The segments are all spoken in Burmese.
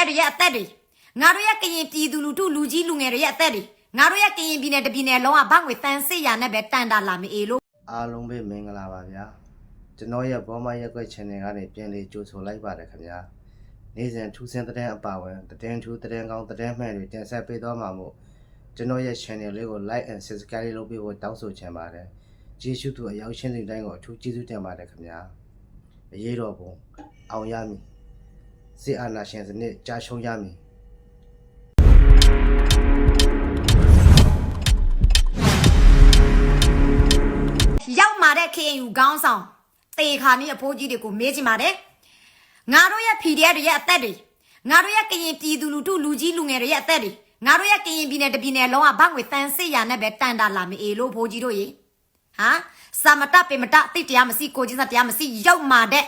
PDF တွေရဲ့အသက်တွေငါတို့ရဲ့ကရင်ပြည်သူလူထုလူကြီးလူငယ်တွေရဲ့အသက်တွေငါတို့ရဲ့ကရင်ပြည်နယ်တစ်ပြည်နယ်လုံးကဘငွေတန်စစ်ရနဲ့ပဲတန်တာလာမအေလို့အားလုံးပဲမင်္ဂလာပါဗျာကျွန်တော်ရဲ့ဘောမရက်ွက် channel ကနေပြန်လေးကြိုဆိုလိုက်ပါတယ်ခင်ဗျာနေ့စဉ်ထူးဆန်းတဲ့အပါဝင်သတင်းထူးသတင်းကောင်းသတင်းမှန်တွေတင်ဆက်ပေးသွားမှာမို့ကျွန်တော်ရဲ့ channel လေးကို like and subscribe လုပ်ပေးဖို့တောင်းဆိုချင်ပါတယ်ကျေးဇူးတူအရောက်ရှင်းတဲ့တိုင်းကိုအထူးကျေးဇူးတင်ပါတယ်ခင်ဗျာအရေးတော်ပုံအောင်ရမည် စစ်အာဏာရှင်စနစ်ကြာရှုံးရမည် ရောက်มาတဲ့ KNU ခေါင်းဆောင်တေခါနီးအဖိုးကြီးတွေကိုမေးချင်ပါတယ်ငါတို့ရဲ့ PDF တွေရဲ့အသက်တွေငါတို့ရဲ့ကရင်ပြည်သူလူထုလူကြီးလူငယ်တွေရဲ့အသက်တွေငါတို့ရဲ့ကရင်ပြည်နယ်တစ်ပြည်နယ်လုံးကဘငွေတန်စစ်ရနဲ့ပဲတန်တာလာမအေလို့ဖိုးကြီးတို့ရေဟာစာမတပေမတအသိတရားမရှိကိုချင်းစာတရားမရှိရောက်มาတဲ့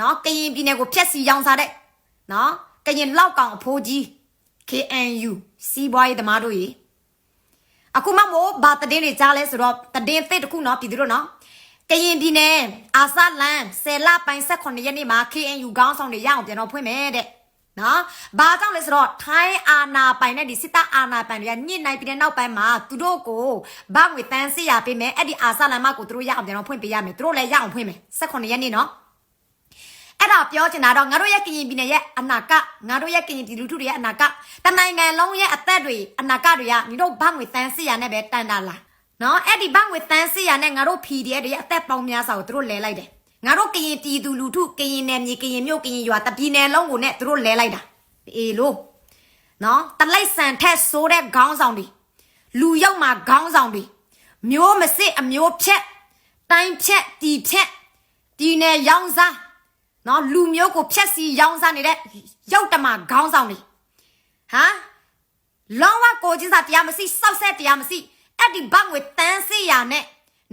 နော်ကရင်ပြည်နယ်ကိုဖျက်စီရောင်းစားတဲ့ နော်ကရင်လောက်ကောင်အဖိုးကြီး KNU စီးပွားရေးသမားတို့ရေအခုမှမို့ဘာတည်င်းတွေကြားလဲဆိုတော့တည်င်းသစ်တစ်ခုနော်ပြည်သူတို့နော်ကရင်ပြည်နယ်အာဆလန်ဆယ်လပိုင်း18ရက်နေ့မှာ KNU ခေါင်းဆောင်တွေရအောင်ပြန်တော့ဖွင့်မယ်တဲ့နော်ဘာကြောင့်လဲဆိုတော့ထိုင်းအာနာပိုင်နဲ့ဒီစစ်တပ်အာနာပိုင်တွေကညစ်နိုင်ပြည်တဲ့နောက်ပိုင်းမှာသူတို့ကိုဗငွေတန်းစစ်ရပေးမယ်အဲ့ဒီအာဆလန်မကိုသူတို့ရအောင်ပြန်တော့ဖွင့်ပေးရမယ်သူတို့လည်းရအောင်ဖွင့်မယ်18ရက်နေ့နော် အဲ့ဒါပြောချင်တာတော့ငါတို့ရဲ့ကရင်ပြည်နယ်ရဲ့အနာကငါတို့ရဲ့ကရင်ပြည်လူထုတွေရဲ့အနာကတနိုင်ငံလုံးရဲ့အသက်တွေအနာကတွေကညီတို့ဘငွေတန်းစစ်ရနဲ့ပဲတန်တာလာနော်အဲ့ဒီဘငွေတန်းစစ်ရနဲ့ငါတို့ PDF တွေရဲ့အသက်ပေါင်းများစွာကိုသူတို့လဲလိုက်တယ်ငါတို့ကရင်ပြည်သူလူထုကရင်နယ်မြေကရင်မြို့ကရင်ရွာတပြည်နယ်လုံးကိုနဲ့သူတို့လဲလိုက်တာအေးလို့နော်တလိုက်ဆန်ထက်ဆိုးတဲ့ခေါင်းဆောင်တွေလူရောက်မှာခေါင်းဆောင်တွေမျိုးမစစ်အမျိုးဖြက်တိုင်းဖြက်တီဖြက်ဒီနယ်ရောင်းစား နော်လူမျိုးကိုဖျက်ဆီးရောင်းစားနေတဲ့ရုပ်တမခေါင်းဆောင်တွေဟမ်လောဝကိုချင်းစာတရားမရှိစောက်ဆက်တရားမရှိအဲ့ဒီဘငွေတန်းစေးရနဲ့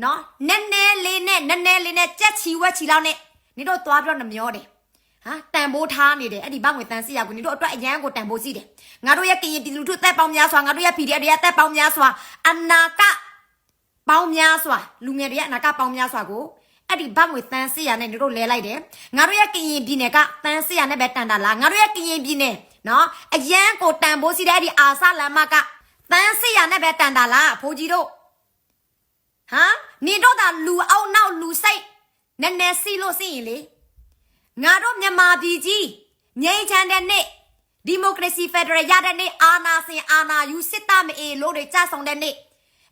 နော်နည်းနည်းလေးနဲ့နည်းနည်းလေးနဲ့ကြက်ချီဝက်ချီလောက်နဲ့နေတော့သွားပြီးတော့နှမျောတယ်ဟာတန်ဖိုးထားနေတယ်အဲ့ဒီဘငွေတန်းစေးရကိုနေတော့အတွက်အရန်ကိုတန်ဖိုးစီးတယ်ငါတို့ရဲ့ကရင်ပြည်လူထုတက်ပေါင်းများစွာငါတို့ရဲ့ PDF တွေရဲ့တက်ပေါင်းများစွာအနာကပေါင်းများစွာလူငယ်တွေရဲ့အနာကပေါင်းများစွာကို အဲ့ဒီဘတ်ငွေတန်းစစ်ရနဲ့တို့လဲလိုက်တယ်ငါတို့ရဲ့ကရင်ပြည်နယ်ကတန်းစစ်ရနဲ့ပဲတန်တာလားငါတို့ရဲ့ကရင်ပြည်နယ်နော်အရန်ကိုတန်ဖိုးစီတဲ့အဲ့ဒီအာဆလမ်မကတန်းစစ်ရနဲ့ပဲတန်တာလားဖိုးကြီးတို့ဟမ်နေတော့တာလူအောင်နောက်လူစိတ်နည်းနည်းစီလို့စီရင်လေငါတို့မြန်မာပြည်ကြီးငြိမ်းချမ်းတဲ့နေ့ဒီမိုကရေစီဖက်ဒရယ်ရတဲ့နေ့အာနာစင်အာနာယူစစ်တမအေလို့တွေကြဆောင်တဲ့နေ့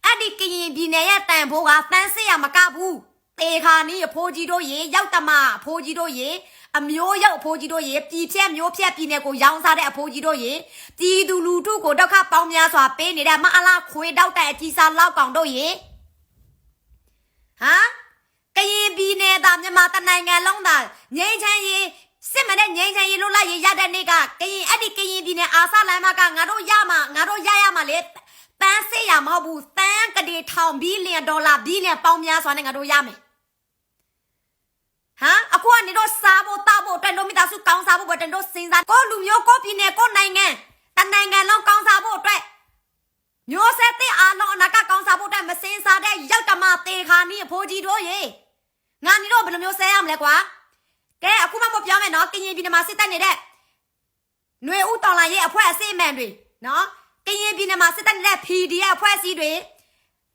အဲ့ဒီကရင်ပြည်နယ်ရဲ့တန်ဖိုးကတန်းစစ်ရမကဘူး တေခါနီးအဖိုးကြီးတို့ရေရောက်တမအဖိုးကြီးတို့ရေအမျိုးရောက်အဖိုးကြီးတို့ရေပြည်ဖြက်မျိုးဖြက်ပြည်နယ်ကိုရောင်းစားတဲ့အဖိုးကြီးတို့ရေပြည်သူလူထုကိုဒုက္ခပေါင်းများစွာပေးနေတဲ့မအလားခွေတောက်တဲ့အကြီးစားလောက်ကောင်တို့ရေဟမ်ကရင်ပြည်နယ်သားမြန်မာတနိုင်ငံလုံးသားငိမ့်ချမ်းရေးစစ်မတဲ့ငိမ့်ချမ်းရေးလို့လိုက်ရရတဲ့နေ့ကကရင်အဲ့ဒီကရင်ပြည်နယ်အာဆလမ်းမကငါတို့ရမှာငါတို့ရရမှာလေတန်းစစ်ရမဟုတ်ဘူးတန်းကတိထောင်ဘီလီယံဒေါ်လာဘီလီယံပေါင်းများစွာနဲ့ငါတို့ရမယ် ဟမ်အခုကနေတော့စားဖို့တောက်ဖို့အတွက်တို့မိသားစုကောင်းစားဖို့ပဲတင်တို့စဉ်းစားကိုလူမျိုးကိုပြည်နယ်ကိုနိုင်ငံတနိုင်ငံလုံးကောင်းစားဖို့အတွက်မျိုးဆက်တဲ့အားလုံးအနာကကောင်းစားဖို့အတွက်မစင်စားတဲ့ရောက်တမသေးခါနီးအဖိုးကြီးတို့ရေငါနီတို့ဘယ်လိုမျိုးဆဲရမလဲကွာကဲအခုမှမပြောမယ်နော်ကရင်ပြည်နယ်မှာစစ်တပ်နေတဲ့ຫນွေဦးတော်လာရဲ့အဖွဲ့အစည်းအမှန်တွေနော်ကရင်ပြည်နယ်မှာစစ်တပ်နေတဲ့ PDF အဖွဲ့အစည်းတွေ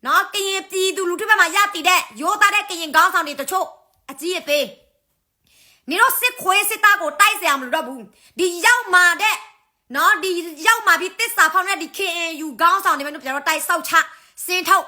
နော်ကရင်ပြည်သူလူထုဘက်မှာရတည်တဲ့ရိုးသားတဲ့ကရင်ကောင်းဆောင်တွေတချို့ အကြီးအသေးနင်တို့စစ်ခွေးစစ်သားကိုတိုက်စရာမလိုတော့ဘူးဒီရောက်မာတဲ့နော်ဒီရောက်မာပြီးတစ္ဆာဖောင်းတဲ့ဒီ KNU ခေါင်းဆောင်တွေမင်းတို့ပြန်တော့တိုက်ဆောက်ချစင်ထုတ်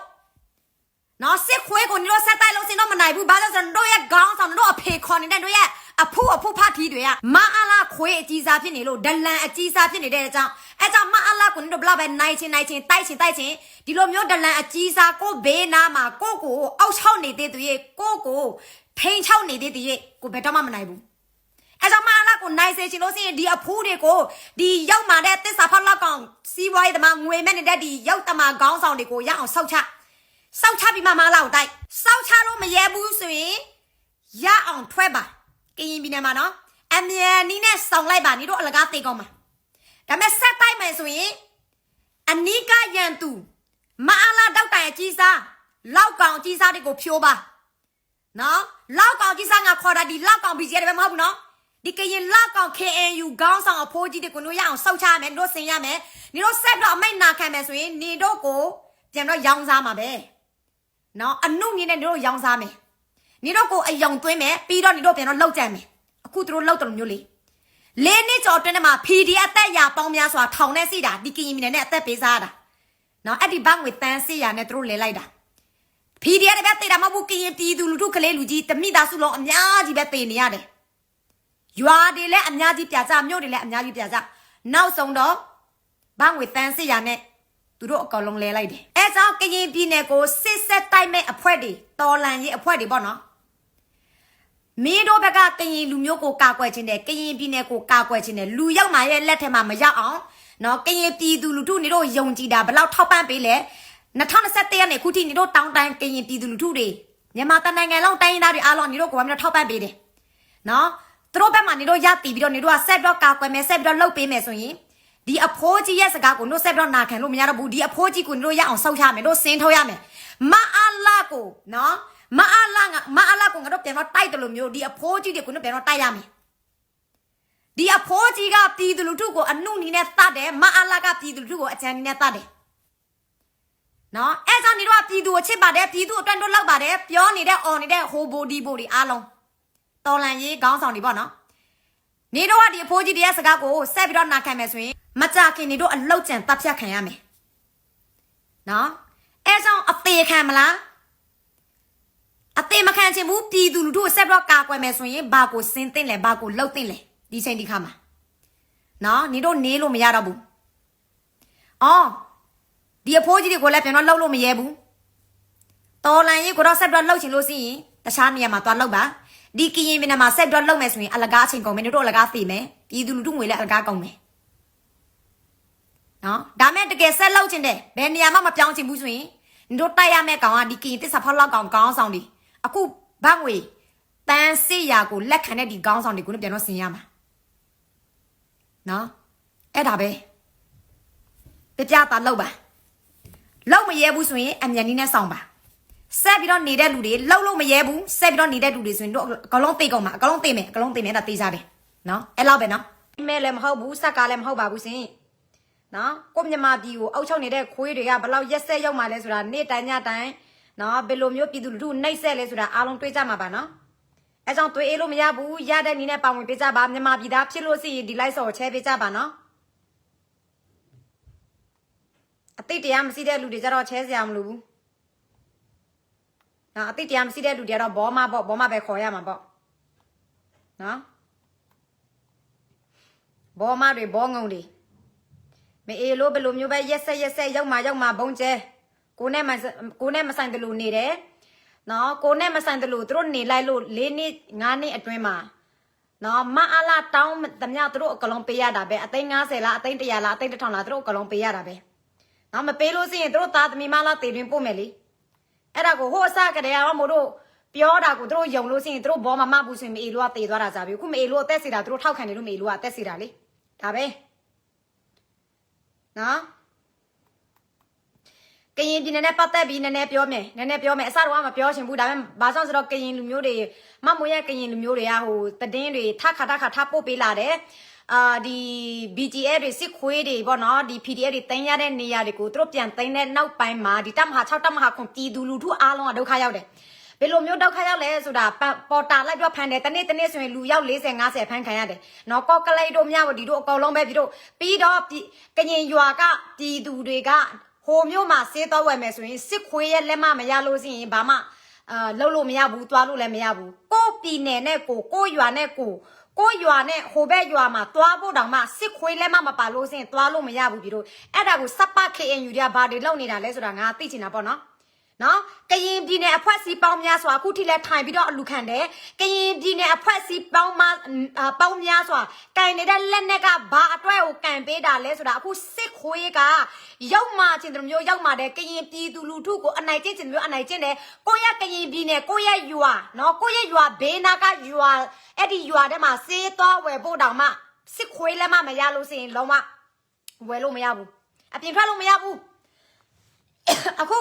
နော်စစ်ခွေးကိုနင်တို့ဆက်တိုက်လို့စင်တော့မနိုင်ဘူးဘာလို့လဲဆိုတော့တို့ရဲ့ခေါင်းဆောင်တို့အဖေခေါ်နေတဲ့တို့ရဲ့အဖူအဖူဖတ်တီတွေကမအားလားခွေးအကြီးစားဖြစ်နေလို့ဒလန်အကြီးစားဖြစ်နေတဲ့အကြောင်းအဲကြောင့်မအားလားကိုနင်တို့ဘလောက်ပဲနိုင်ချင်းနိုင်ချင်းတိုက်ချင်းတိုက်ချင်းဒီလိုမျိုးဒလန်အကြီးစားကိုဘေးနားမှာကိုကိုအောက်ချောက်နေတဲ့သူရဲ့ကိုကို ထိန်ချောက်နေတဲ့သူရဲ့ကိုဘယ်တော့မှမနိုင်ဘူးအဲကြောင့်မအားလာကိုနိုင်စေချင်လို့ရှိရင်ဒီအဖူးတွေကိုဒီရောက်มาတဲ့တစ္ဆာဖောက်လောက်ကောင်စီးပွားရေးသမားငွေမဲ့နေတဲ့ဒီရောက်တမာခေါင်းဆောင်တွေကိုရအောင်ဆောက်ချစောက်ချပြီးမှမလာကိုတိုက်စောက်ချလို့မရဲဘူးဆိုရင်ရအောင်ထွက်ပါကရင်ပြည်နယ်မှာနော်အမြန်နီးနဲ့ဆောင်းလိုက်ပါနေတို့အလကားသေးကောင်းမှာဒါပေမဲ့ဆက်တိုက်မယ်ဆိုရင်အနီးကရန်သူမအားလာတောက်တိုင်အကြီးစားလောက်ကောင်အကြီးစားတွေကိုဖြိုးပါ နော်လောက်ကောင်ကြီးစားငါခေါ်တာဒီလောက်ကောင်ဘီဂျီတယ်ပဲမဟုတ်ဘူးနော်ဒီကရင်လောက်ကောင် KNU ခေါင်းဆောင်အဖိုးကြီးတွေကိုတို့ရအောင်စောက်ချရမယ်တို့ဆင်ရမယ်နေတို့ဆက်တော့အမိတ်နာခံမယ်ဆိုရင်နေတို့ကိုပြန်တော့ရောင်းစားမှာပဲနော်အနုမြင့်နဲ့နေတို့ရောင်းစားမယ်နေတို့ကိုအယုံသွင်းမယ်ပြီးတော့နေတို့ပြန်တော့လောက်ကြံမယ်အခုတို့လောက်တယ်လို့မျိုးလေလေးနှစ်ကျော်တွင်းထဲမှာ PD အသက်ရပေါင်းများစွာထောင်နဲ့စီတာဒီကရင်မြင်နဲ့အသက်ပေးစားတာနော်အဲ့ဒီဘန်းငွေတန်းစီရနဲ့တို့လဲလိုက်တာ PDF တွေပဲတေတာမဟုတ်ဘူးကရင်ပြည်သူလူထုကလေးလူကြီးတမိသားစုလုံးအများကြီးပဲတေနေရတယ်ရွာတွေလည်းအများကြီးပြကြမြို့တွေလည်းအများကြီးပြကြနောက်ဆုံးတော့ဘာငွေတန်းစစ်ရနဲ့သူတို့အကောင်လုံးလဲလိုက်တယ်အဲကြောင့်ကရင်ပြည်နယ်ကိုစစ်ဆက်တိုက်မဲ့အဖွဲ့တွေတော်လန်ရေးအဖွဲ့တွေပေါ့နော်မင်းတို့ဘက်ကကရင်လူမျိုးကိုကာကွယ်ခြင်းနဲ့ကရင်ပြည်နယ်ကိုကာကွယ်ခြင်းနဲ့လူရောက်မှရဲ့လက်ထက်မှာမရောက်အောင်နော်ကရင်ပြည်သူလူထုနေတို့ယုံကြည်တာဘယ်လောက်ထောက်ပံ့ပေးလဲ 2021ရက်နေ့ခုထိနေတို့တောင်းတန်းကရင်ပြည်သူလူထုတွေမြန်မာတနိုင်ငံလုံးတိုင်းရင်းသားတွေအားလုံးနေတို့ကိုဘာမှထောက်ပံ့ပေးတယ်နော်သူတို့ဘက်မှာနေတို့ရတည်ပြီးတော့နေတို့ကဆက်တော့ကာကွယ်မယ်ဆက်ပြီးတော့လှုပ်ပေးမယ်ဆိုရင်ဒီအဖိုးကြီးရဲ့စကားကိုတို့ဆက်ပြီးတော့နာခံလို့မရတော့ဘူးဒီအဖိုးကြီးကိုနေတို့ရအောင်ဆောက်ရမယ်တို့စင်းထုတ်ရမယ်မအားလာကိုနော်မအားလာငါမအားလာကိုငါတို့ပြန်တော့တိုက်တယ်လို့မျိုးဒီအဖိုးကြီးတွေကိုတို့ပြန်တော့တိုက်ရမယ်ဒီအဖိုးကြီးကပြည်သူလူထုကိုအနှုနီနဲ့တတ်တယ်မအားလာကပြည်သူလူထုကိုအကြံနီနဲ့တတ်တယ် နော်အဲ့ကြောင့်နေတော့ပြည်သူကိုချစ်ပါတယ်ပြည်သူအတွက်တို့လောက်ပါတယ်ပြောနေတဲ့အော်နေတဲ့ဟိုဘိုဒီဘိုဒီအားလုံးတော်လန်ရေးခေါင်းဆောင်တွေပေါ့နော်နေတော့ကဒီအဖိုးကြီးတရားစကားကိုဆက်ပြီးတော့နာခံမယ်ဆိုရင်မကြခင်နေတော့အလောက်ကျန်တပ်ဖြတ်ခံရမယ်နော်အဲ့ကြောင့်အသေးခံမလားအသေးမခံချင်ဘူးပြည်သူလူထုကိုဆက်ပြီးတော့ကာကွယ်မယ်ဆိုရင်ဘာကိုစင်းသိမ့်လဲဘာကိုလှုပ်သိမ့်လဲဒီချိန်ဒီခါမှာနော်နေတို့နေလို့မရတော့ဘူးအော် ဒီအဖိုးကြီးတွေကိုလည်းပြန်တော့လှုပ်လို့မရဲဘူးတော်လန်ရေးကိုတော့ဆက်တော့လှုပ်ချင်လို့ရှိရင်တခြားနေရာမှာသွားလှုပ်ပါဒီကရင်ပြည်နယ်မှာဆက်တော့လှုပ်မယ်ဆိုရင်အလကားအချိန်ကုန်မယ်နေတို့အလကားသိမယ်ပြည်သူလူထုငွေလည်းအလကားကုန်မယ်နော်ဒါမဲ့တကယ်ဆက်လှုပ်ချင်တယ်ဘယ်နေရာမှမပြောင်းချင်ဘူးဆိုရင်နေတို့တိုက်ရမယ့်ကောင်ကဒီကရင်တစ္ဆာဖောက်လောက်ကောင်ကောင်းဆောင်ဒီအခုဘတ်ငွေတန်စစ်ရာကိုလက်ခံတဲ့ဒီကောင်းဆောင်တွေကိုလည်းပြန်တော့ဆင်ရမှာနော်အဲ့ဒါပဲပြပြတာလောက်ပါ လောက်မရဲဘူးဆိုရင်အမြန်နည်းနဲ့ဆောင်ပါဆက်ပြီးတော့နေတဲ့လူတွေလောက်လို့မရဲဘူးဆက်ပြီးတော့နေတဲ့လူတွေဆိုရင်တို့အကလုံးသိကုန်မှာအကလုံးသိမယ်အကလုံးသိမယ်ဒါသိစားတယ်နော်အဲ့လောက်ပဲနော်မဲလည်းမဟုတ်ဘူးစက်ကလည်းမဟုတ်ပါဘူးရှင်နော်ကိုမြမပြည်ကိုအောက်ချုပ်နေတဲ့ခွေးတွေကဘလောက်ရက်ဆက်ရောက်မှလဲဆိုတာနေ့တိုင်းညတိုင်းနော်ဘယ်လိုမျိုးပြည်သူလူထုနှိပ်ဆက်လဲဆိုတာအားလုံးတွေးကြမှာပါနော်အဲကြောင့်တွေးအေးလို့မရဘူးရတဲ့နည်းနဲ့ပါဝင်ပေးကြပါမြန်မာပြည်သားဖြစ်လို့ရှိရင်ဒီလိုက်စော်ချဲပေးကြပါနော် အတိတ်တရားမရှိတဲ့လူတွေကြတော့ချဲစရာမလိုဘူးနော်အတိတ်တရားမရှိတဲ့လူတွေကတော့ဘောမပေါ့ဘောမပဲခေါ်ရမှာပေါ့နော်ဘောမတွေဘောငုံတွေမအေးလို့ဘယ်လိုမျိုးပဲရက်ဆက်ရက်ဆက်ရောက်မှရောက်မှဘုံကျဲကိုနဲ့မကိုနဲ့မဆိုင်တယ်လို့နေတယ်နော်ကိုနဲ့မဆိုင်တယ်လို့သူတို့နေလိုက်လို့၄နှစ်၅နှစ်အတွင်းမှာနော်မအားလာတောင်းသမျှသူတို့အကလုံးပေးရတာပဲအသိန်း90လားအသိန်း100လားအသိန်း1000လားသူတို့အကလုံးပေးရတာပဲ နော်မပေးလို့ရှိရင်သူတို့သားသမီးမလားတေတွင်ပို့မယ်လေအဲ့ဒါကိုဟိုအစကတည်းကမို့တို့ပြောတာကိုသူတို့ယုံလို့ရှိရင်သူတို့ဘောမမဘူးဆိုရင်မအေလို့ကတေသွားတာကြပြီခုမအေလို့အသက်စီတာသူတို့ထောက်ခံတယ်လို့မအေလို့ကအသက်စီတာလေဒါပဲနော်ကရင်ပြည်နယ်နဲ့ပတ်သက်ပြီးနည်းနည်းပြောမယ်နည်းနည်းပြောမယ်အစတော့မပြောချင်ဘူးဒါပေမဲ့ဘာကြောင့်ဆိုတော့ကရင်လူမျိုးတွေမမိုးရဲ့ကရင်လူမျိုးတွေကဟိုတည်င်းတွေထခါထခါထပို့ပေးလာတယ် အာဒီ BGF တွေစစ်ခွေးတွေပေါ့နော်ဒီ PDF တွေတင်ရတဲ့နေရာတွေကိုသူတို့ပြန်တင်တဲ့နောက်ပိုင်းမှာဒီတပ်မဟာ6တပ်မဟာ9ပြည်သူလူထုအားလုံးကဒုက္ခရောက်တယ်ဘယ်လိုမျိုးဒုက္ခရောက်လဲဆိုတာပေါ်တာလိုက်ပြောဖန်တယ်တနေ့တနေ့ဆိုရင်လူရောက်40 50ဖန်ခံရတယ်နော်ကော့ကလေးတို့မြဝတီတို့အကောင်လုံးပဲပြီးတော့ပြီးတော့ကရင်ရွာကပြည်သူတွေကဟိုမျိုးမှာဆေးတော့ဝယ်မယ်ဆိုရင်စစ်ခွေးရဲ့လက်မမရလို့ရှိရင်ဘာမှအာလှုပ်လို့မရဘူးသွားလို့လည်းမရဘူးကိုပြည်နယ်နဲ့ကိုကိုရွာနဲ့ကို ကိုရွာနဲ့ဟိုဘက်ရွာမှာသွားဖို့တောင်မှစစ်ခွေးလက်မမပါလို့ရှိရင်သွားလို့မရဘူးပြီတို့အဲ့ဒါကိုစပ်ပ KNU တွေကဘာတွေလုပ်နေတာလဲဆိုတာငါသိချင်တာပေါ့နော် နော်ကရင်ပြည်နယ်အဖွဲ့အစည်းပေါင်းများစွာအခုထိလဲထိုင်ပြီးတော့အလူခံတယ်ကရင်ပြည်နယ်အဖွဲ့အစည်းပေါင်းမအာပေါင်းများစွာကင်နေတဲ့လက်နက်ကဘာအတွက်ကိုကန်ပေးတာလဲဆိုတာအခုစစ်ခွေးကရောက်မှချင်းတို့မျိုးရောက်မှတဲ့ကရင်ပြည်သူလူထုကိုအနိုင်ကျင့်ချင်းမျိုးအနိုင်ကျင့်တယ်ကိုရကရင်ပြည်နယ်ကိုရရွာနော်ကိုရရွာဘေးနာကရွာအဲ့ဒီရွာထဲမှာစေးသွားဝယ်ဖို့တောင်မှစစ်ခွေးလက်မမရလို့ဆိုရင်လုံးဝဝယ်လို့မရဘူးအပြင်ထွက်လို့မရဘူးအခု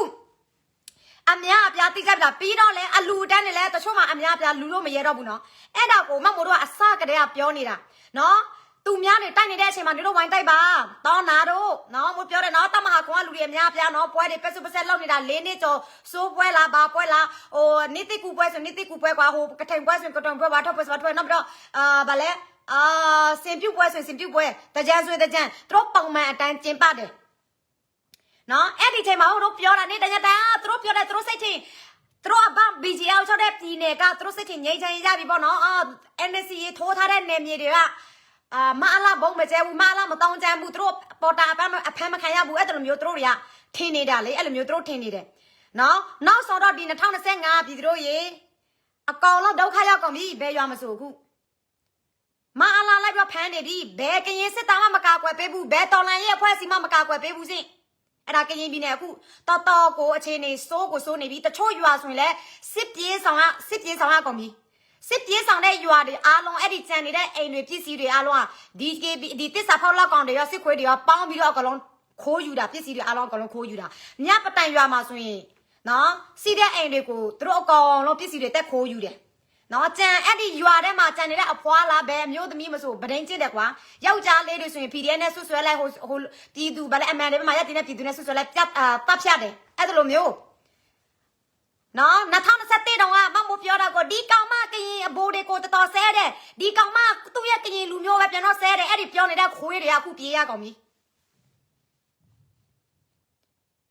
အများအပြားတိကျပြပြီးတော့လဲအလူတန်းနေလဲတချို့မှအများအပြားလူလို့မရဲတော့ဘူးနော်အဲ့ဒါကိုမမို့တို့ကအစကတည်းကပြောနေတာနော်သူများနေတိုက်နေတဲ့အချိန်မှာနေတို့ဝိုင်းတိုက်ပါတောင်းနာတို့နော်မို့ပြောတယ်နော်တမဟာကွာလူတွေအများအပြားနော်ပွဲတွေပက်စုပစက်လောက်နေတာ၄နှစ်ကျော်စိုးပွဲလားဘာပွဲလားဟိုနိတိကူပွဲဆိုနိတိကူပွဲကွာဟိုကထိန်ပွဲဆိုကထုံပွဲဘာထောက်ပွဲဆိုဘာထွက်နောက်ပြီးတော့အာဗာလဲအာစင်ပြုတ်ပွဲဆိုစင်ပြုတ်ပွဲတကြံဆိုတကြံသူတို့ပုံမှန်အတိုင်းကျင်းပတယ် နော်အဲ့ဒီချိန်မှာဟိုတို့ပြောတာနေတညတန်သူတို့ပြောတယ်သူတို့စိတ်ချင်းသူတို့အပ BGL ချောတဲ့ပြည်နယ်ကသူတို့စိတ်ချင်းငြိမ်းချမ်းရပြီပေါ့နော်အာ NSC ရေထိုးထားတဲ့နယ်မြေတွေကအာမအလာဘုံမကျဲဘူးမအလာမတောင်းကြမ်းဘူးသူတို့ပေါ်တာအပန်းအဖမ်းမခံရဘူးအဲ့လိုမျိုးသူတို့တွေကထင်နေတာလေအဲ့လိုမျိုးသူတို့ထင်နေတယ်နော်နောက်ဆိုတော့ဒီ2025ပြည်သူတို့ရေအကောင်လုံးဒုက္ခရောက်ကုန်ပြီဘယ်ရွာမဆိုအခုမအလာလိုက်ပြီးဖမ်းနေပြီဘယ်ကရင်စစ်သားမှမကာကွယ်ပေးဘူးဘယ်တော်လန်ရဲ့အဖွဲ့အစည်းမှမကာကွယ်ပေးဘူးစင် အဲ့ဒါကရင်ပြည်နယ်အခုတော်တော်ကိုအခြေအနေစိုးကိုစိုးနေပြီတချို့ရွာဆိုရင်လည်းစစ်ပြေးဆောင်ရစစ်ပြေးဆောင်ရကုန်ပြီစစ်ပြေးဆောင်တဲ့ရွာတွေအားလုံးအဲ့ဒီကြံနေတဲ့အိမ်တွေပစ္စည်းတွေအားလုံးကဒီ KB ဒီတစ္ဆာဖောက်လောက်ကောင်တွေရောစစ်ခွေးတွေရောပေါင်းပြီးတော့အကလုံးခိုးယူတာပစ္စည်းတွေအားလုံးအကလုံးခိုးယူတာညပတိုင်ရွာမှာဆိုရင်နော်စီးတဲ့အိမ်တွေကိုသူတို့အကောင်လုံးပစ္စည်းတွေတက်ခိုးယူတယ် နော်ကြံအဲ့ဒီရွာထဲမှာကြံနေတဲ့အဖွားလားဘယ်အမျိုးသမီးမဆိုဗဒိန်ကျစ်တယ်ကွာယောက်ျားလေးတွေဆိုရင် PDF နဲ့ဆွဆွဲလိုက်ဟိုဟိုပြည်သူဗလဲအမှန်တွေမှာရက်တင်တဲ့ပြည်သူနဲ့ဆွဆွဲလိုက်ပြတ်အာတပ်ဖြတ်တယ်အဲ့ဒါလိုမျိုးနော်2021တောင်ကမမို့ပြောတာကိုဒီကောင်မကရင်အဘိုးတွေကိုတော်တော်ဆဲတယ်ဒီကောင်မသူ့ရဲ့ကရင်လူမျိုးပဲပြန်တော့ဆဲတယ်အဲ့ဒီပြောနေတဲ့ခွေးတွေကအခုပြေးရကောင်ပြီ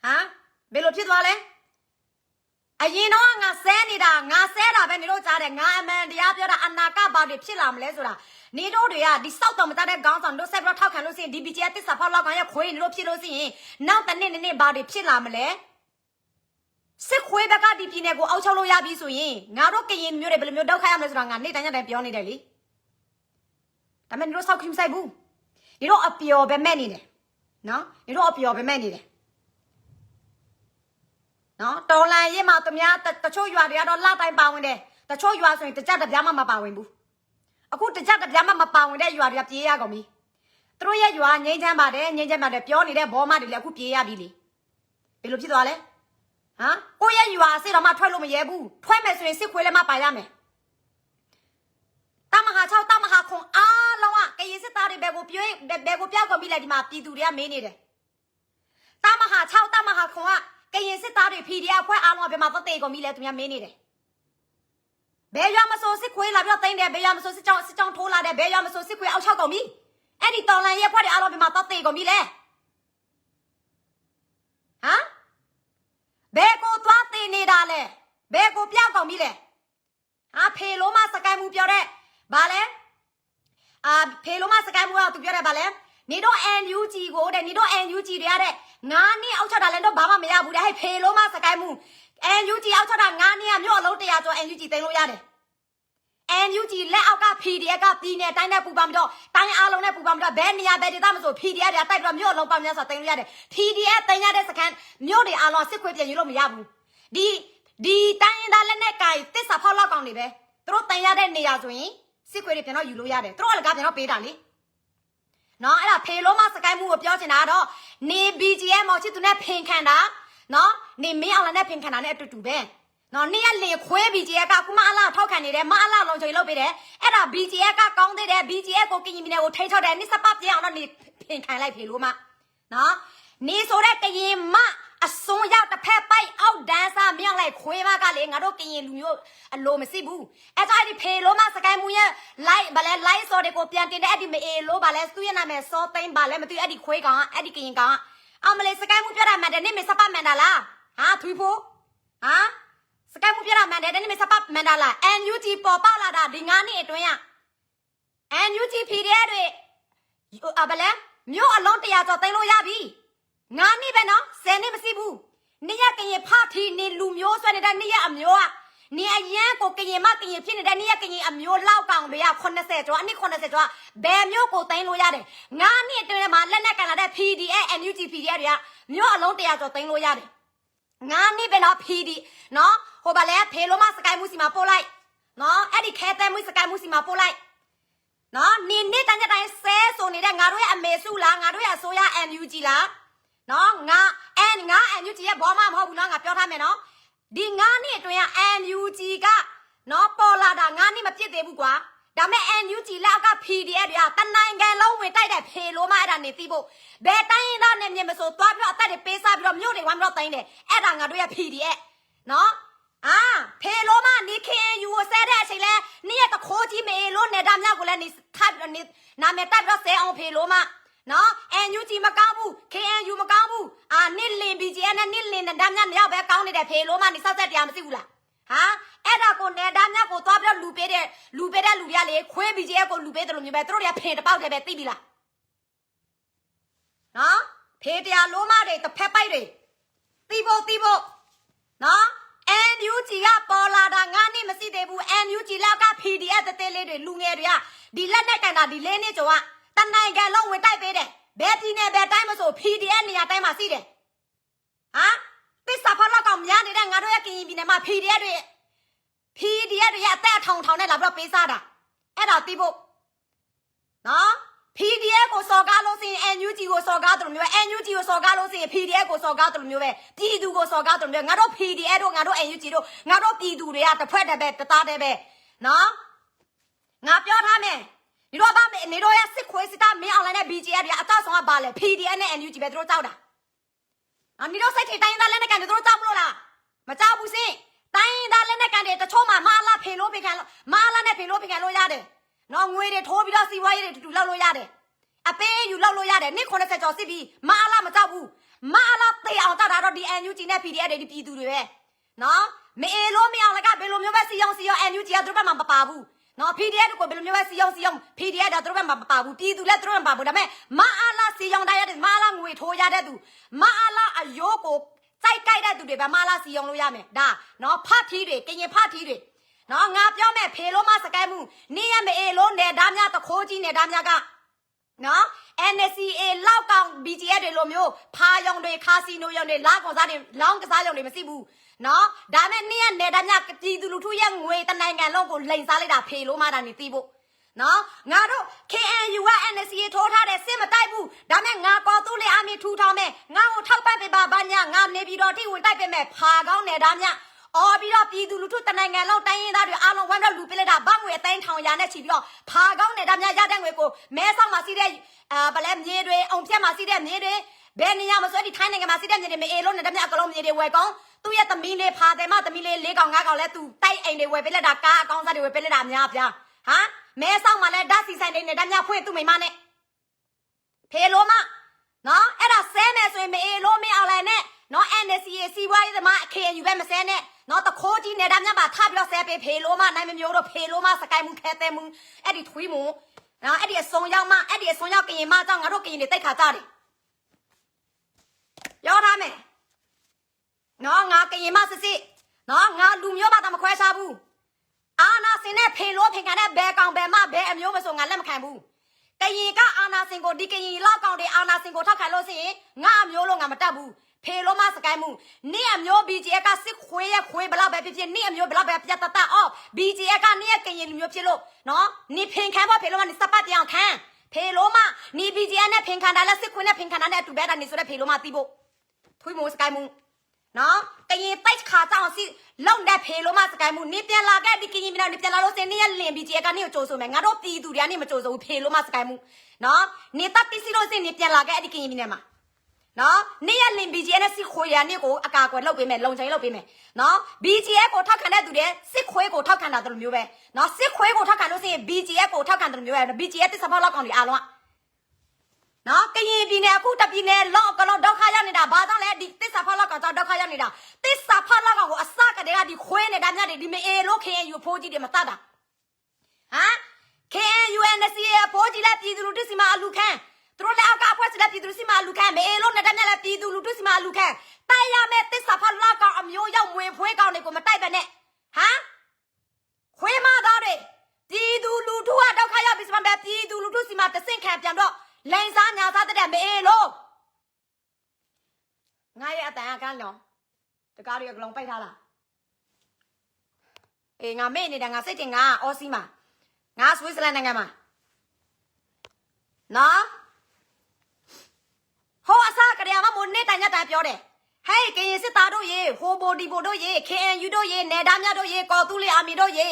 ဟမ်ဘယ်လိုဖြစ်သွားလဲ အရင်တော့ငါဆဲနေတာငါဆဲတာပဲနေတို့ကြားတယ်ငါအမှန်တရားပြောတာအနာကဘာတွေဖြစ်လာမလဲဆိုတာနေတို့တွေကဒီစောက်တော်မတတ်တဲ့ခေါင်းဆောင်တို့ဆက်ပြီးတော့ထောက်ခံလို့ရှိရင်ဒီ BJ တစ္ဆာဖောက်လောက်ကောင်ရခွေးနေလို့ဖြစ်လို့ရှိရင်နောက်တစ်နေ့နေ့နေ့ဘာတွေဖြစ်လာမလဲစစ်ခွေးဘက်ကဒီပြည်နယ်ကိုအောက်ချုပ်လို့ရပြီဆိုရင်ငါတို့ကရင်မျိုးတွေဘယ်လိုမျိုးဒုက္ခရမလဲဆိုတာငါနေ့တိုင်းညတိုင်းပြောနေတယ်လေဒါပေမဲ့နေတို့စောက်ခိမဆိုင်ဘူးနေတို့အပျော်ပဲမဲ့နေတယ်နော်နေတို့အပျော်ပဲမဲ့နေတယ် နော်တော်လန်ရေးမှာသူများတတချို့ရွာတွေကတော့လှတိုင်းပါဝင်တယ်တချို့ရွာဆိုရင်တကြက်တစ်ပြားမှမပါဝင်ဘူးအခုတကြက်တစ်ပြားမှမပါဝင်တဲ့ရွာတွေကပြေးရကုန်ပြီသူတို့ရဲ့ရွာငိမ့်ချမ်းပါတယ်ငိမ့်ချမ်းပါတယ်ပြောနေတဲ့ဘောမတွေလည်းအခုပြေးရပြီလေဘယ်လိုဖြစ်သွားလဲဟမ်ကိုယ့်ရဲ့ရွာစိတ်တော့မှထွက်လို့မရဲဘူးထွက်မယ်ဆိုရင်စစ်ခွေးလည်းမပါရမယ်တမဟာ6တမဟာခွန်အားလုံးကကရင်စစ်သားတွေဘယ်ကိုပြေးဘယ်ကိုပြောက်ကုန်ပြီလဲဒီမှာပြည်သူတွေကမင်းနေတယ်တမဟာ6တမဟာခွန်က ကရင်စစ်သားတွေ PDF ဖွဲ့အားလုံးကဘယ်မှာသက်သေကုန်ပြီလဲသူများမင်းနေတယ်ဘယ်ရွာမဆိုစစ်ခွေးလာပြီးတော့တိမ့်တယ်ဘယ်ရွာမဆိုစစ်ကြောင်စစ်ကြောင်ထိုးလာတယ်ဘယ်ရွာမဆိုစစ်ခွေးအောက်ချောက်ကုန်ပြီအဲ့ဒီတော်လန်ရဲ့ဖွဲ့တွေအားလုံးဘယ်မှာသက်သေကုန်ပြီလဲဟမ်ဘယ်ကိုသွားတင်နေတာလဲဘယ်ကိုပြောက်ကုန်ပြီလဲဟာဖေလိုမစကိုင်းမှုပြောတဲ့ဘာလဲအာဖေလိုမစကိုင်းမှုကသူပြောတယ်ဗာလဲနေတော့ NUG ကိုတဲ့နေတော့ NUG တွေရတဲ့ ငါးနှစ်အောက်ချက်တာလည်းတော့ဘာမှမရဘူးတဲ့ဟဲ့ဖေလိုမစကိုင်းမှု NUG အောက်ချက်တာငါးနှစ်ကမြို့အလုံး100ကျော် NUG တင်လို့ရတယ် NUG လက်အောက်က PDF ကပြည်နယ်တိုင်းနဲ့ပူပါမတော့တိုင်းအားလုံးနဲ့ပူပါမတော့ဘယ်နေရာဘယ်ဒေသမဆို PDF တွေကတိုက်ပြီးတော့မြို့အလုံးပေါင်းများစွာတင်လို့ရတယ် PDF တင်ရတဲ့စကန်မြို့တွေအားလုံးစစ်ခွေးပြန်ယူလို့မရဘူးဒီဒီတိုင်းရင်းသားလက်နဲ့ကင်တစ္ဆာဖောက်လောက်ကောင်တွေပဲသူတို့တင်ရတဲ့နေရာဆိုရင်စစ်ခွေးတွေပြန်တော့ယူလို့ရတယ်သူတို့ကလည်းကပြန်တော့ပေးတာလေ နော်အဲ့ဒါဖေလုံးမစကိုင်းမှုကိုပြောချင်တာကတော့နေ BGM မော်ချစ်သူနဲ့ဖင်ခံတာနော်နေမင်းအောင်လည်းနဲ့ဖင်ခံတာနဲ့အတူတူပဲနော်နေရလေခွဲ BGM ကကုမအလားထောက်ခံနေတယ်မအလားလုံးချွေလုပ်ပေးတယ်အဲ့ဒါ BGM ကကောင်းသေးတယ် BGM ကိုကင်ရင်မီနယ်ကိုထိချောက်တယ်နိစပပြအောင်တော့နေဖင်ခံလိုက်ဖေလို့မနော်နေဆိုတဲ့ကရင်မအစွန်ရောက်တစ်ဖက်ပိုက်အောက်ဒန်းစာမြောက်လိုက် ခွေးမကလေငါတို့ကရင်လူမျိုးအလိုမရှိဘူးအဲ့ဒါဒီဖေလို့မစကိုင်းမှုရဲ့ live ဗလဲ live စော်တွေကိုပြန်တင်တဲ့အဲ့ဒီမအေလို့ဗလဲသူ့ရဲ့နာမည်စောသိမ့်ဗလဲမသိဘူးအဲ့ဒီခွေးကောင်ကအဲ့ဒီကရင်ကောင်ကအောင်မလေးစကိုင်းမှုပြတာမှန်တယ်နေမစပတ်မှန်တာလားဟာထွေးဖို့ဟာစကိုင်းမှုပြတာမှန်တယ်နေမစပတ်မှန်တာလား NUG ပေါ်ပေါက်လာတာဒီငါးနှစ်အတွင်းက NUG PDF တွေအဗလဲမြို့အလုံး100ကျော်သိမ်းလို့ရပြီငါးနှစ်ပဲနော်10နှစ်မရှိဘူး နေရကရင်ဖထီနေလူမျိုးဆွဲနေတဲ့နေရအမျိုးကနေအရန်ကိုကရင်မကရင်ဖြစ်နေတဲ့နေရကရင်အမျိုးလောက်ကောင်တွေက80ကျော်အနည်း80ကျော်ဘယ်မျိုးကိုသိမ်းလို့ရတယ်ငါးနှစ်အတွင်းမှာလက်နက်ကန်လာတဲ့ PDF NUG PDF တွေကမြို့အလုံး100ကျော်သိမ်းလို့ရတယ်ငါးနှစ်ပဲနော် PD နော်ဟိုဗလဲဖေလိုမစကိုင်းမှုစီမှာပို့လိုက်နော်အဲ့ဒီခဲတဲမှုစကိုင်းမှုစီမှာပို့လိုက်နော်နေနေတန်းကြတိုင်းဆဲဆိုနေတဲ့ငါတို့ရဲ့အမေစုလားငါတို့ရဲ့အစိုးရ NUG လား နော်ငါအန်ငါ NUG ရဲ့ဘောမမဟုတ်ဘူးနော်ငါပြောထားမယ်နော်ဒီ9နှစ်အတွင်းက NUG ကနော်ပေါ်လာတာ9နှစ်မပြည့်သေးဘူးကွာဒါမဲ့ NUG လက်က PDF တွေကတနိုင်ငံလုံးဝင်တိုက်တဲ့ဖေလို့မအဲ့ဒါနေသိဖို့ဘယ်တိုင်းရင်းသားနဲ့မြင်မဆိုသွားပြီးတော့အသက်တွေပေးစားပြီးတော့မြို့တွေဝမ်းပြီးတော့တိုင်းတယ်အဲ့ဒါငါတို့ရဲ့ PDF နော်အာဖေလို့မနေခင်ယူကိုဆဲတဲ့အချိန်လဲနေ့ရက်တခိုးကြီးမေလို့နေတာမြောက်ကိုလည်းနေခတ်ပြီးတော့နေနာမည်တက်ပြီးတော့ဆဲအောင်ဖေလို့မ နော် NUG မကောင်းဘူး KNU မကောင်းဘူးအာနစ်လင် BGN နဲ့နစ်လင်နဲ့ဓာတ်မြတ်နှစ်ယောက်ပဲကောင်းနေတဲ့ဖေလို့မနေဆက်ဆက်တရားမရှိဘူးလားဟာအဲ့ဒါကိုနေဓာတ်မြတ်ကိုသွားပြီးတော့လူပေးတဲ့လူပေးတဲ့လူတွေကလေခွေး BGN ကိုလူပေးတယ်လို့မျိုးပဲသူတို့တွေကဖင်တစ်ပေါက်တည်းပဲသိပြီလားနော်ဖေတရားလို့မတွေတစ်ဖက်ပိုက်တွေသိဖို့သိဖို့နော် NUG ကပေါ်လာတာငါနှစ်မရှိသေးဘူး NUG လောက်က PDF တသေးလေးတွေလူငယ်တွေကဒီလက်နဲ့ကန်တာဒီလေးနှစ်ကျော်က တနိုင်ငံလုံးဝင်တိုက်ပေးတယ်ဘယ်ပြည်နယ်ဘယ်တိုင်းမဆို PDF နေရာတိုင်းမှာရှိတယ်ဟာသစ္စာဖောက်လောက်ကောင်များနေတဲ့ငါတို့ရဲ့ကရင်ပြည်နယ်မှာ PDF တွေ PDF တွေရဲ့အသက်အထောင်ထောင်နဲ့လာပြီးတော့ပေးစားတာအဲ့ဒါသိဖို့နော် PDF ကိုစော်ကားလို့ဆိုရင် NUG ကိုစော်ကားတယ်လို့မျိုးပဲ NUG ကိုစော်ကားလို့ဆိုရင် PDF ကိုစော်ကားတယ်လို့မျိုးပဲပြည်သူကိုစော်ကားတယ်လို့မျိုးငါတို့ PDF တို့ငါတို့ NUG တို့ငါတို့ပြည်သူတွေကတစ်ဖွဲ့တည်းပဲတစ်သားတည်းပဲနော်ငါပြောထားမယ် ဒီတော့ဗာမေနေတော့ရစစ်ခွေးစစ်သားမင်းအောင်လိုင်းနဲ့ BGF တွေကအတော့ဆောင်ကပါလေ PDF နဲ့ NUG ပဲသူတို့ကြောက်တာအနီတော့စိတ်ထိတိုင်းသားလက်နဲ့ကန်တွေသူတို့ကြောက်မလို့လားမကြောက်ဘူးစင်တိုင်းသားလက်နဲ့ကန်တွေတချို့မှမအားလားဖေလို့ဖေခံလို့မအားလားနဲ့ဖေလို့ဖေခံလို့ရတယ်နော်ငွေတွေထိုးပြီးတော့စီဝါရေးတွေတူတူလောက်လို့ရတယ်အပေးယူလောက်လို့ရတယ်နှစ်90ကျော်စစ်ပြီးမအားလားမကြောက်ဘူးမအားလားတေအောင်တောက်တာတော့ဒီ NUG နဲ့ PDF တွေဒီပြည်သူတွေပဲနော်မအေလို့မအောင်လည်းကဘယ်လိုမျိုးပဲစီအောင်စီအောင် NUG ကသူတို့ဘက်မှာမပါဘူး နော် PDF ကိုဘယ်လိုမျိုးပဲစီအောင်စီအောင် PDF ကသူတို့ဘက်မှာမပါဘူးပြည်သူလည်းသူတို့ဘက်မှာမပါဘူးဒါပေမဲ့မအားလားစီအောင်တိုင်းရတဲ့မအားလားငွေထိုးရတဲ့သူမအားလားအယိုးကိုစိုက်ကြိုက်တဲ့သူတွေပဲမအားလားစီအောင်လို့ရမယ်ဒါနော်ဖတ်ထီးတွေကရင်ဖတ်ထီးတွေနော်ငါပြောမယ်ဖေလို့မစကိုင်းမှုနင်းရမအေလို့နေသားများတခိုးကြီးနေသားများက နော် NCA လောက်ကောင် BGF တွေလိုမျိုးဖာယုံတွေခါစီနိုယုံတွေလာကွန်စားတွေလောင်းကစားယုံတွေမရှိဘူးနော်ဒါမဲ့နေ့ရက်နေတညပြည်သူလူထုရဲ့ငွေတနိုင်ငံလုံးကိုလိန်စားလိုက်တာဖေလို့မှတာနေသိဖို့နော်ငါတို့ KNU က NCA ထိုးထားတယ်စစ်မတိုက်ဘူးဒါမဲ့ငါပေါ်သူ့လေအမီထူထောင်မယ်ငါ့ကိုထောက်ပံ့ပေးပါဘာညာငါနေပြီးတော့တိဝင်တိုက်ပေးမယ်ဖာကောင်းနေတာမြ အော်ပြီးတော့ပြည်သူလူထုတနိုင်ငံလုံးတိုင်းရင်းသားတွေအားလုံးဝမ်းတော့လူပေးလိုက်တာဗတ်ငွေအသိန်းထောင်ရနဲ့ချီပြီးတော့ဖာကောင်းနေတာမြရတဲ့ငွေကိုမဲဆောက်မှာစီးတဲ့အာဗလဲမြေတွေအောင်ပြက်မှာစီးတဲ့မြေတွေဘယ်နေရာမှာဆိုဒီထိုင်းနိုင်ငံမှာစီးတဲ့မြေတွေမအေလို့နေတဲ့မြအကလုံးမြေတွေဝယ်ကောင်းသူ့ရဲ့သမီးလေးဖာတယ်မသမီးလေး၄កောင်၅កောင်လဲသူတိုက်အိမ်တွေဝယ်ပေးလိုက်တာကားအကောင်းစားတွေဝယ်ပေးလိုက်တာအများပြားဟာမဲဆောက်မှာလဲဓာတ်စီဆိုင်တွေနဲ့ဓာတ်မြဖွင့်သူ့မိမနဲ့ဖေလို့မနော်အဲ့ဒါဆဲမယ်ဆိုရင်မအေလို့မအောင်လည်းနဲ့နော် NCA စီးပွားရေးသမားအခေယူပဲမဆဲနဲ့ နော်တခိုးကြီးနေတာမြတ်ပါထပြီးတော့ဆဲပေးဖေလို့မနိုင်မမျိုးတော့ဖေလို့မစကိုင်းမှုခဲတဲမှုအဲ့ဒီထွေးမှုနော်အဲ့ဒီအစုံရောက်မအဲ့ဒီအစုံရောက်ကရင်မကြောင့်ငါတို့ကရင်တွေတိတ်ခါကြတယ်ပြောထားမယ်နော်ငါကရင်မစစ်စစ်နော်ငါလူမျိုးဘာသာမခွဲခြားဘူးအာနာစင်နဲ့ဖေလို့ဖေခံတဲ့ဘဲကောင်ဘဲမဘဲအမျိုးမဆိုငါလက်မခံဘူးကရင်ကအာနာစင်ကိုဒီကရင်လောက်ကောင်တွေအာနာစင်ကိုထောက်ခံလို့ရှိရင်ငါအမျိုးလုံးငါမတတ်ဘူး ဖေလို့မစကိုင်းမှုနေ့အမျိုး BGA ကစစ်ခွေးရခွေးဘလောက်ပဲဖြစ်ဖြစ်နေ့အမျိုးဘလောက်ပဲပြတ်တတ်အော် BGA ကနေ့ကရင်လူမျိုးဖြစ်လို့နော်နေဖင်ခံဖို့ဖေလို့မနေစပတ်ပြောင်ခံဖေလို့မနေ BGA နဲ့ဖင်ခံတာလဲစစ်ခွေးနဲ့ဖင်ခံတာနဲ့အတူပဲတာနေဆိုတဲ့ဖေလို့မတီးဖို့ထွေးမိုးစကိုင်းမှုနော်ကရင်တိုက်ခါကြောင်စီလုံတဲ့ဖေလို့မစကိုင်းမှုနေပြန်လာခဲ့ဒီကရင်မြောင်နေပြန်လာလို့စင်နေရလင် BGA ကနေကိုကြိုးဆိုမယ်ငါတို့ပြည်သူတွေကနေမကြိုးဆိုဘူးဖေလို့မစကိုင်းမှုနော်နေတပ်ပစ္စည်းလို့စင်နေပြန်လာခဲ့အဲ့ဒီကရင်ပြည်နယ်မှာ နော်နေရလင် BGN နဲ့စစ်ခွေးရနေကိုအကာအကွယ်လုပ်ပေးမယ်လုံချိန်လုပ်ပေးမယ်နော် BGF ကိုထောက်ခံတဲ့သူတွေစစ်ခွေးကိုထောက်ခံတာတလိုမျိုးပဲနော်စစ်ခွေးကိုထောက်ခံလို့စင် BGF ကိုထောက်ခံတယ်လို့မျိုးပဲ BGF တစ်စဖောက်လောက်ကောင်တွေအားလုံးကနော်ကရင်ပြည်နယ်အခုတပြည်နယ်လောက်ကလောဒုက္ခရောက်နေတာဘာကြောင့်လဲဒီတစ်စဖောက်လောက်ကောင်ကြောင့်ဒုက္ခရောက်နေတာတစ်စဖောက်လောက်ကောင်ကိုအစကတည်းကဒီခွေးနေတာမြတ်တွေဒီမအေလို့ခင်ယူဖိုးကြီးတွေမတတ်တာဟမ် KNUNC ရဲ့ပိုးကြီးလက်ပြည်သူလူထုစီမအလူခန့် သူတို့လည်းအကားဖွဲ့စလက်ပြည်သူလူစီမအလူခန့်မေလို့နဲ့တက်နဲ့လည်းပြည်သူလူထုစီမအလူခန့်တိုက်ရမယ့်တစ္ဆာဖတ်လောက်ကောင်အမျိုးရောက်မွေဖွေးကောင်တွေကိုမတိုက်ပဲနဲ့ဟမ်ခွေးမသားတွေပြည်သူလူထုကဒုက္ခရောက်ပြီစမပဲပြည်သူလူထုစီမတဆင့်ခံပြန်တော့လိန်စားညာစားတဲ့မေလို့ငါရဲ့အတန်အကန်းလောတကားတွေကလုံးပိုက်ထားလားအေးငါမေ့နေတာငါစိတ်တင်ငါအော်စီမှာငါဆွစ်ဇာလန်နိုင်ငံမှာနော် ဟိုအစားကလေးကမမိုးနေတိုင်ညတိုင်ပြောတယ်ဟဲ့ကရင်စစ်သားတို့ရေဟိုဘိုဒီဘိုတို့ရေ KNU တို့ရေနယ်သားများတို့ရေကော်တူးလီအာမီတို့ရေ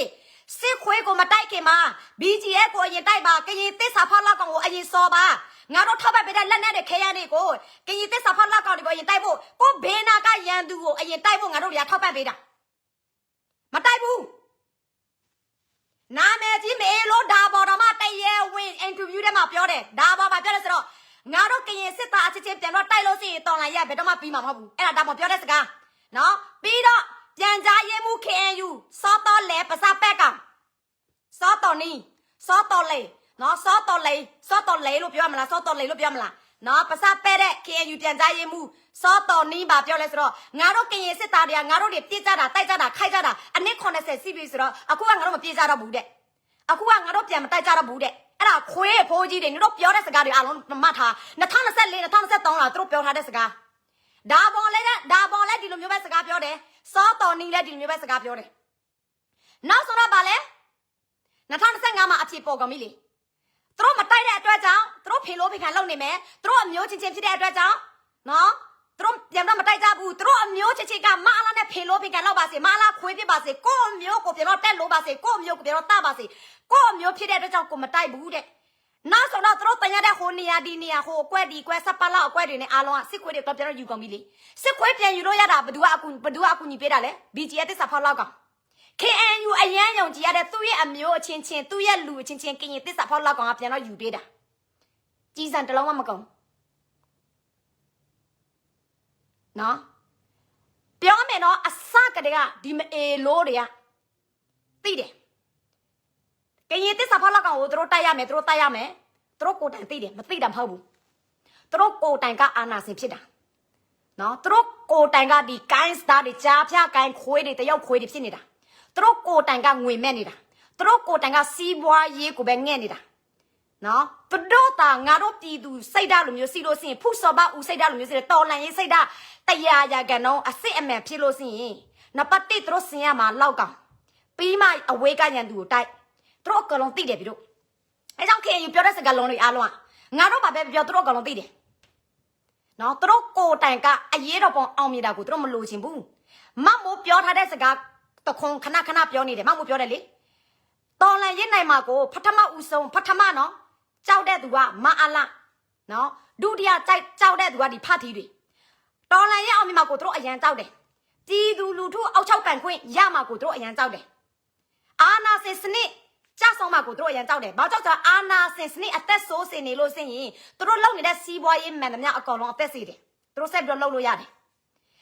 စစ်ခွေးကိုမတိုက်ခင်မှာ BGF ကိုအရင်တိုက်ပါကရင်သစ္စာဖောက်လောက်ကောင်ကိုအရင်စော်ပါငါတို့ထောက်ပတ်ပေးတဲ့လက်နက်တွေခဲရန်တွေကိုကရင်သစ္စာဖောက်လောက်ကောင်တွေကိုအရင်တိုက်ဖို့ကိုဘေးနာကရန်သူကိုအရင်တိုက်ဖို့ငါတို့တွေကထောက်ပတ်ပေးတာမတိုက်ဘူးနာမည်ကြီးမေလို့ဒါပေါ်တော့မှတရေဝင်အင်တာဗျူးထဲမှာပြောတယ်ဒါပေါ်မှာပြောတယ်ဆိုတော့ ငါတို့ကရင်စစ်သားအချင်းချင်းပြန်တော့တိုက်လို့ရှိရင်တော်လိုက်ရဘယ်တော့မှပြီးမှာမဟုတ်ဘူးအဲ့ဒါဒါပေါ်ပြောတဲ့စကားနော်ပြီးတော့ပြန်ကြားရဲမှု KNU စောတော်လဲပစပက်ကစောတော်နီစောတော်လေနော်စောတော်လေစောတော်လေလို့ပြောမလားစောတော်လေလို့ပြောမလားနော်ပစပက်တဲ့ KNU ပြန်ကြားရဲမှုစောတော်နီပါပြောလဲဆိုတော့ငါတို့ကရင်စစ်သားတွေကငါတို့တွေပြစ်ကြတာတိုက်ကြတာခိုက်ကြတာအနည်း80စီးပြီဆိုတော့အခုကငါတို့မပြေကြတော့ဘူးတဲ့အခုကငါတို့ပြန်မတိုက်ကြတော့ဘူးတဲ့ အဲ့ဒါခွေးဖိုးကြီးတွေနင်တို့ပြောတဲ့စကားတွေအားလုံးမှတ်ထား2024 2023လားသူတို့ပြောထားတဲ့စကားဒါပေါ်လဲဒါပေါ်လဲဒီလိုမျိုးပဲစကားပြောတယ်စောတော်နီလဲဒီလိုမျိုးပဲစကားပြောတယ်နောက်ဆိုတော့ဗာလဲ2025မှာအဖြစ်ပေါ်ကုန်ပြီလေသူတို့မတိုက်တဲ့အတွက်ကြောင့်သူတို့ဖေလို့ဖေခံလုပ်နေမယ်သူတို့အမျိုးချင်းချင်းဖြစ်တဲ့အတွက်ကြောင့်နော် သူတို့ပြန်တော့မတိုက်ကြဘူးသူတို့အမျိုးချင်းချင်းကမအားလားနဲ့ဖေလို့ဖေခံလောက်ပါစေမအားလားခွေးဖြစ်ပါစေကိုယ့်အမျိုးကိုပြန်တော့တက်လို့ပါစေကိုယ့်အမျိုးကိုပြန်တော့တပါစေကိုယ့်အမျိုးဖြစ်တဲ့အတွက်ကြောင့်ကိုမတိုက်ဘူးတဲ့နောက်ဆိုတော့သူတို့တန်ရတဲ့ဟိုနေရာဒီနေရာဟိုအကွက်ဒီကွက်စပ်ပလောက်အကွက်တွေနဲ့အားလုံးကစစ်ခွေးတွေတော့ပြန်တော့ယူကုန်ပြီလေစစ်ခွေးပြန်ယူလို့ရတာဘယ်သူကအကူဘယ်သူကအကူညီပေးတာလဲ BGF တစ္ဆာဖောက်လောက်ကောင် KNU အရန်ယုံကြည်ရတဲ့သူ့ရဲ့အမျိုးအချင်းချင်းသူ့ရဲ့လူအချင်းချင်းကရင်တစ္ဆာဖောက်လောက်ကောင်ကပြန်တော့ယူပေးတာကြီးစံတစ်လုံးမှမကုန် နော်ပြောမယ်နော်အစကတည်းကဒီမအေလို့တွေကသိတယ်ကရင်တစ္ဆာဖောက်လောက်ကောင်ကိုသူတို့တိုက်ရမယ်သူတို့တိုက်ရမယ်သူတို့ကိုယ်တိုင်သိတယ်မသိတာမဟုတ်ဘူးသူတို့ကိုယ်တိုင်ကအာနာစင်ဖြစ်တာနော်သူတို့ကိုယ်တိုင်ကဒီကိုင်းစတာတွေကြားဖြတ်ကိုင်းခွေးတွေတယောက်ခွေးတွေဖြစ်နေတာသူတို့ကိုယ်တိုင်ကငွေမဲ့နေတာသူတို့ကိုယ်တိုင်ကစီးပွားရေးကိုပဲငဲ့နေတာ နော်သူတို့တာငါတို့ပြည်သူစိတ်ဓာတ်လိုမျိုးစီလို့ရှိရင်ဖုစော်ပါဦးစိတ်ဓာတ်လိုမျိုးစီတယ်တော်လန်ရေးစိတ်ဓာတ်တရားရာကန်တော့အစ်စ်အမှန်ဖြစ်လို့ရှိရင်နံပါတ်1သူတို့ဆင်ရမှာလောက်ကောင်ပြီးမှအဝေးကညံသူကိုတိုက်သူတို့အကလုံးသိတယ်ပြီတို့အဲကြောင့်ခင်ယူပြောတဲ့စကားလုံးတွေအားလုံးကငါတို့ဘာပဲပြောသူတို့အကလုံးသိတယ်နော်သူတို့ကိုယ်တိုင်ကအရေးတော်ပုံအောင်မြင်တာကိုသူတို့မလိုချင်ဘူးမတ်မိုးပြောထားတဲ့စကားတခွန်ခဏခဏပြောနေတယ်မတ်မိုးပြောတယ်လေတော်လန်ရင်နိုင်မှာကိုပထမဦးဆုံးပထမနော် ကြောက်တဲ့သူကမအလာနော်ဒုတိယကြိုက်ကြောက်တဲ့သူကဒီဖတ်ထီတွေတော်လန်ရဲ့အောင်မြင်မှာကိုသူတို့အရန်ကြောက်တယ်ပြည်သူလူထုအောက်ချောက်ကန်ခွင့်ရမှာကိုသူတို့အရန်ကြောက်တယ်အာနာစင်စနစ်ကြဆောင်မှာကိုသူတို့အရန်ကြောက်တယ်ဘာကြောက်တာအာနာစင်စနစ်အသက်ဆိုးစင်နေလို့စင်ရင်သူတို့လုပ်နေတဲ့စီးပွားရေးမှန်သမျှအကောင်လုံးအသက်စီတယ်သူတို့ဆက်ပြီးတော့လုပ်လို့ရတယ်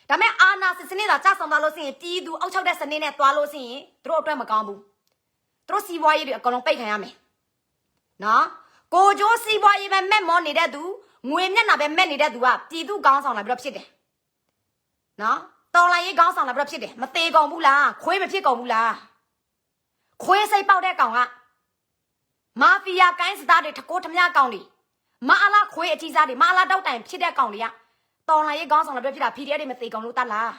ဒါပေမဲ့အာနာစင်စနစ်သာကြဆောင်သွားလို့စင်ရင်ပြည်သူအောက်ချောက်တဲ့စနစ်နဲ့သွားလို့စင်ရင်သူတို့အတွက်မကောင်းဘူးသူတို့စီးပွားရေးတွေအကောင်လုံးပိတ်ခံရမယ်နော် ကိုကျိုးစီးပွားရေးပဲမဲ့မောနေတဲ့သူငွေမျက်နှာပဲမဲ့နေတဲ့သူကပြည်သူကောင်းဆောင်လာပြီးတော့ဖြစ်တယ်နော်တော်လိုင်းရေးကောင်းဆောင်လာပြီးတော့ဖြစ်တယ်မသေးကုန်ဘူးလားခွေးမဖြစ်ကုန်ဘူးလားခွေးစိတ်ပေါက်တဲ့ကောင်ကမာဖီယာကိုင်းစသားတွေတကိုးထမြကောင်တွေမအလားခွေးအကြီးစားတွေမအလားတောက်တိုင်ဖြစ်တဲ့ကောင်တွေကတော်လာရေးကောင်းဆောင်လည်းပြဖြစ်တာ PDF တွေမသေးကောင်လို့တတ်လား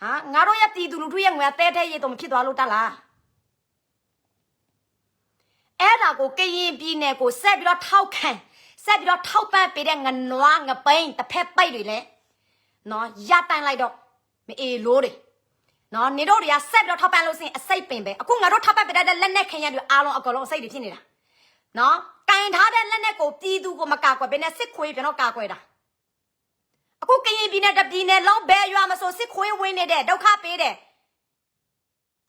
ဟာငါတို့ရဲ့ပြည်သူလူထုရဲ့ငွေတဲတဲရေးတော့မဖြစ်သွားလို့တတ်လား အဲ့ဒါကိုကရင်ပြည်နယ်ကိုဆက်ပြီးတော့ထောက်ခံဆက်ပြီးတော့ထောက်ပံ့ပေးတဲ့ငနွားငပိန်းတစ်ဖက်ပိတ်တွေလဲနော်ရတိုင်လိုက်တော့မအေလို့တွေနော်နေတို့တွေကဆက်ပြီးတော့ထောက်ပံ့လို့စရင်အစိတ်ပင်ပဲအခုငါတို့ထောက်ပံ့ပေးတဲ့လက်နဲ့ခင်ရတွေအားလုံးအကုန်လုံးအစိတ်တွေဖြစ်နေတာနော်ကင်ထားတဲ့လက်နဲ့ကိုပြည်သူကိုမကာကွယ်ဘဲနဲ့စစ်ခွေးပြန်တော့ကာကွယ်တာအခုကရင်ပြည်နယ်တပြည်နယ်လုံးဘယ်ရွာမဆိုစစ်ခွေးဝင်းနေတဲ့ဒုက္ခပေးတယ်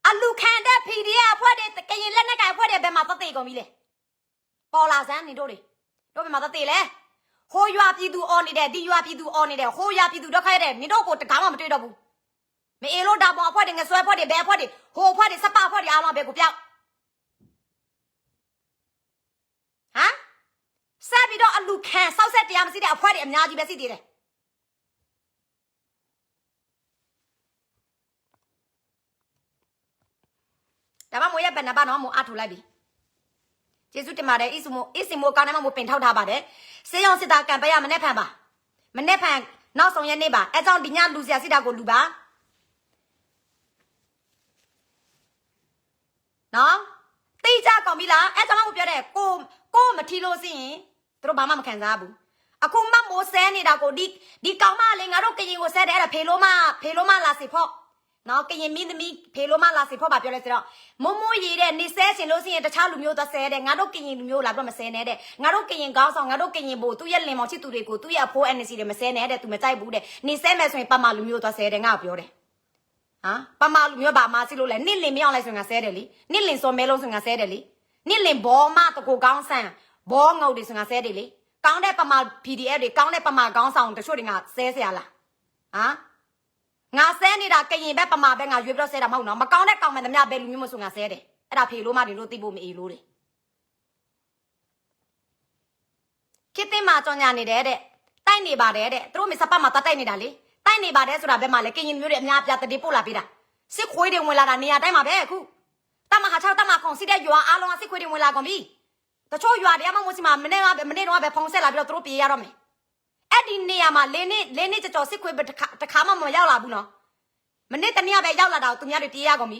အလူခံတဲ့ PDF အဖွဲ့တွေကရင်လက်နဲ့ကင်အဖွဲ့တွေဘယ်မှာသက်သေကုန်ပြီလဲပေါ်လာစမ်းနေတို့တွေတို့ဘယ်မှာသက်သေလဲဟိုရွာပြည်သူအော်နေတယ်ဒီရွာပြည်သူအော်နေတယ်ဟိုရွာပြည်သူဒုက္ခရတဲ့နေတို့ကိုတကားမှမတွေ့တော့ဘူးမအေလို့ဒါပေါ်အဖွဲ့တွေငဆွဲအဖွဲ့တွေဘဲအဖွဲ့တွေဟိုအဖွဲ့တွေစပအဖွဲ့တွေအားလုံးပဲကိုပြောက်ဟမ်ဆက်ပြီးတော့အလူခံစောက်ဆက်တရားမရှိတဲ့အဖွဲ့တွေအများကြီးပဲရှိသေးတယ် ဒါမှမဟုတ်ရဘယ်နှပါတော့မအားထူလိုက်ပြီကျေးဇူးတင်ပါတယ်ဣစုမိုဣစီမိုကောင်းနေမှမပင်ထောက်ထားပါတယ်စေယုံစစ်သားကံပေးရမနဲ့ဖန်ပါမနဲ့ဖန်နောက်ဆုံးရက်နေ့ပါအဲကြောင့်ဒီညလူစရာစစ်တာကိုလူပါနော်တိကျကောင်ပြီလားအဲကြောင့်မပြောတဲ့ကိုကိုမထီလို့စရင်သူတို့ဘာမှမခံစားဘူးအခုမှမိုးဆဲနေတာကိုဒီဒီကောင်မလေးငါတို့ကရင်ကိုဆဲတယ်အဲ့ဒါဖေလို့မဖေလို့မလာစီဖို့ နော်ကရင်မင်းသမီးဖေလို့မလာစီဖို့ပါပြောလဲဆိုတော့မုံမိုးရည်တဲ့နေဆဲစင်လို့ရှိရင်တခြားလူမျိုးသွားဆဲတယ်ငါတို့ကရင်လူမျိုးလာတော့မဆဲနဲ့တဲ့ငါတို့ကရင်ကောင်းဆောင်ငါတို့ကရင်ဘို့သူ့ရဲ့လင်မောင်ချစ်သူတွေကိုသူ့ရဲ့အဖိုး NC တွေမဆဲနဲ့တဲ့သူမကြိုက်ဘူးတဲ့နေဆဲမယ်ဆိုရင်ပမာလူမျိုးသွားဆဲတယ်ငါပြောတယ်ဟမ်ပမာလူမျိုးပါမာစီလို့လဲနင့်လင်မရောက်လိုက်ဆိုရင်ငါဆဲတယ်လीနင့်လင်စောမဲလုံးဆိုရင်ငါဆဲတယ်လीနင့်လင်ဘောမတကူကောင်းဆန်ဘောငုတ်တွေဆိုရင်ငါဆဲတယ်လीကောင်းတဲ့ပမာ PDF တွေကောင်းတဲ့ပမာကောင်းဆောင်တချို့တွေကဆဲဆရာလားဟမ် ငါဆဲနေတာကရင်ပဲပမာပဲငါရွေးပြီးတော့ဆဲတာမဟုတ်နော်မကောင်းတဲ့ကောင်မှန်သမျှပဲလူမျိုးမဆိုငါဆဲတယ်အဲ့ဒါဖေလို့မတွေလို့သိဖို့မအေးလို့တယ်คิดတင်မှာကြောင်ညာနေတယ်တဲ့တိုက်နေပါတယ်တဲ့သူတို့မစပတ်မှာတတိုက်နေတာလေတိုက်နေပါတယ်ဆိုတာဘယ်မှာလဲကရင်မျိုးတွေအများအပြားတတိပို့လာပေးတာစစ်ခွေးတွေဝင်လာတာနေရာတိုင်းမှာပဲအခုတမဟာ6တမခုံစစ်တဲ့ရွာအားလုံးကစစ်ခွေးတွေဝင်လာကုန်ပြီတချို့ရွာတွေကမှမဟုတ်စီမှာမနေ့ကမနေ့တော့ပဲဖုံးဆက်လာပြီးတော့သူတို့ပြေးရတော့မယ် အဲ့ဒီနေရာမှာလင်းနေလင်းနေကြော်ကြော်စစ်ခွေးတစ်ခါတစ်ခါမှမရောက်လာဘူးနော်မနေ့တနေ့ကပဲရောက်လာတာကိုသူများတွေပြေးရကုန်ပြီ